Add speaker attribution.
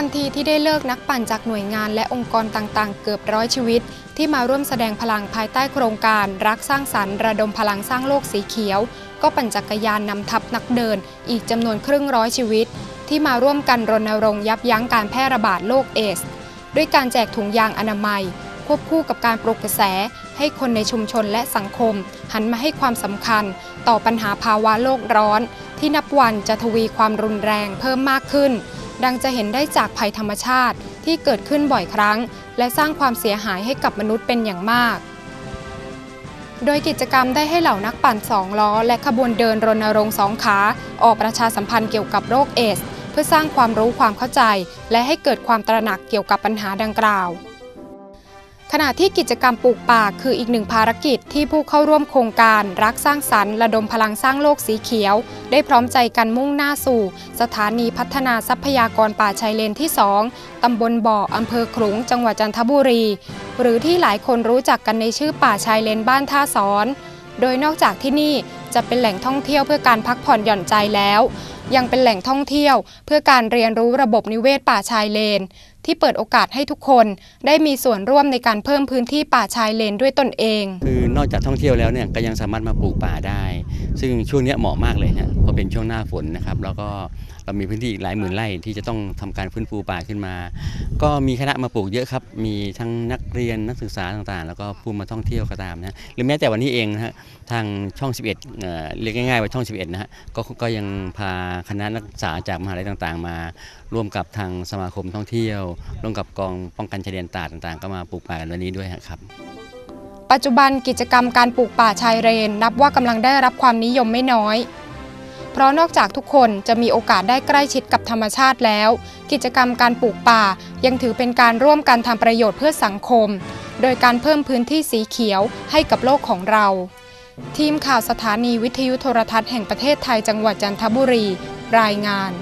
Speaker 1: ทันทีที่ได้เลิกนักปั่นจากหน่วยงานและองค์กรต่างๆ เกือบร้อยชีวิต ที่มาร่วมแสดงพลังภายใต้โครงการ รักสร้างสรรค์ระดมพลังสร้างโลกสีเขียว ก็ปั่นจักรยานนำทัพนักเดิน อีกจำนวนครึ่งร้อยชีวิต ที่มาร่วมกันรณรงค์ยับยั้งการแพร่ระบาดโรคเอส ด้วยการแจกถุงยางอนามัย ควบคู่กับการปลุกกระแส ให้คนในชุมชนและสังคม หันมาให้ความสำคัญ ต่อปัญหาภาวะโลกร้อน ที่นับวันจะทวีความรุนแรงเพิ่มมากขึ้น ดังจะเห็นได้จากภัยธรรมชาติที่เกิดขึ้นบ่อยครั้ง และสร้างความเสียหายให้กับมนุษย์เป็นอย่างมากโดยกิจกรรมได้ให้เหล่านักปั่นสองล้อ และขบวนเดินรณรงค์สองขา ออกประชาสัมพันธ์เกี่ยวกับโรคเอส เพื่อสร้างความรู้ความเข้าใจ และให้เกิดความตระหนักเกี่ยวกับปัญหาดังกล่าว ขณะที่กิจกรรมปลูกป่าคืออีกหนึ่งภารกิจที่ผู้เข้าร่วมโครงการรักสร้างสรรค์ระดมพลังสร้างโลกสีเขียว ได้พร้อมใจกันมุ่งหน้าสู่ สถานีพัฒนาทรัพยากรป่าชายเลนที่ 2 ตำบลบ่ออำเภอขลุง จังหวัดจันทบุรี หรือที่หลายคนรู้จักกันในชื่อป่าชายเลนบ้านท่าสอน โดยนอกจากที่นี่จะเป็นแหล่งท่องเที่ยวเพื่อการพักผ่อนหย่อนใจแล้ว ยังเป็นแหล่งท่องเที่ยว เพื่อการเรียนรู้ระบบนิเวศป่าชายเลน ที่เปิดโอกาสให้ทุกคนได้มีส่วนร่วมในการเพิ่มพื้นที่ป่าชายเลนด้วยตนเอง
Speaker 2: คือนอกจากท่องเที่ยวแล้วเนี่ยก็ยังสามารถมาปลูกป่าได้ ซึ่งช่วงนี้เหมาะมากเลยนะเพราะเป็นช่วงหน้าฝนนะครับ แล้วก็เรามีพื้นที่อีกหลายหมื่นไร่ที่จะต้องทำการฟื้นฟูป่าขึ้นมา ก็มีคณะมาปลูกเยอะครับ มีทั้งนักเรียนนักศึกษาต่างๆ แล้วก็ผู้มาท่องเที่ยวก็ตามนะหรือแม้แต่วันนี้เองนะฮะทางช่อง 11เอ่อเรียกง่ายๆว่าช่อง 11นะฮะก็ก็ยังพาคณะนักศึกษาจากมหาลัยต่างๆ มา ร่วมกับทางสมาคมท่องเที่ยวร่วมกับกองป้องกันชายแดนตาดต่างๆ ก็มาปลูกป่ากันวันนี้ด้วยครับ
Speaker 1: ปัจจุบันกิจกรรมการปลูกป่าชายเลน นับว่ากำลังได้รับความนิยมไม่น้อย เพราะนอกจากทุกคนจะมีโอกาสได้ใกล้ชิดกับธรรมชาติแล้ว กิจกรรมการปลูกป่ายังถือเป็นการร่วมกันทำประโยชน์เพื่อสังคม โดยการเพิ่มพื้นที่สีเขียวให้กับโลกของเรา ทีมข่าวสถานีวิทยุโทรทัศน์แห่งประเทศไทยจังหวัดจันทบุรี รายงาน